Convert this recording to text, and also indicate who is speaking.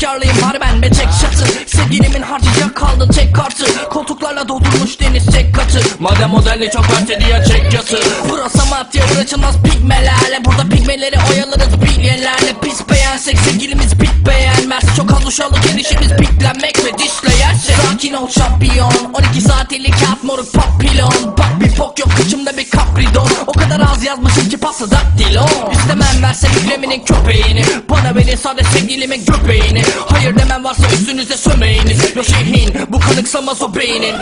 Speaker 1: Efkarlıyım harben becek şatı Sevgilimin harcayacak kaldı tek kartı Koltuklarla doldurmuş deniz tek katı. Madem modelli çok verse diye çek yası Burası maddiye uğraşılmaz pigmelerle. Burada pigmeleri oyalarız bilyelerle Pis beğensek sevgilimiz bit beğenmez. Çok alışalı gelişimiz piklenmek ve dişle yersek Sakin ol şampiyon. 12 saat eli kağıt moruk papilon bir pok yok kıçımda bir kapridon O kadar az yazmışım ki pası daktilon İstemem verse yükleminin köpeğini. Bana verin sade sevgilimin göbeğini. Hayır demem varsa üstünüze sömeğiniz Yo şeyhin bu kanıksamaz o beynin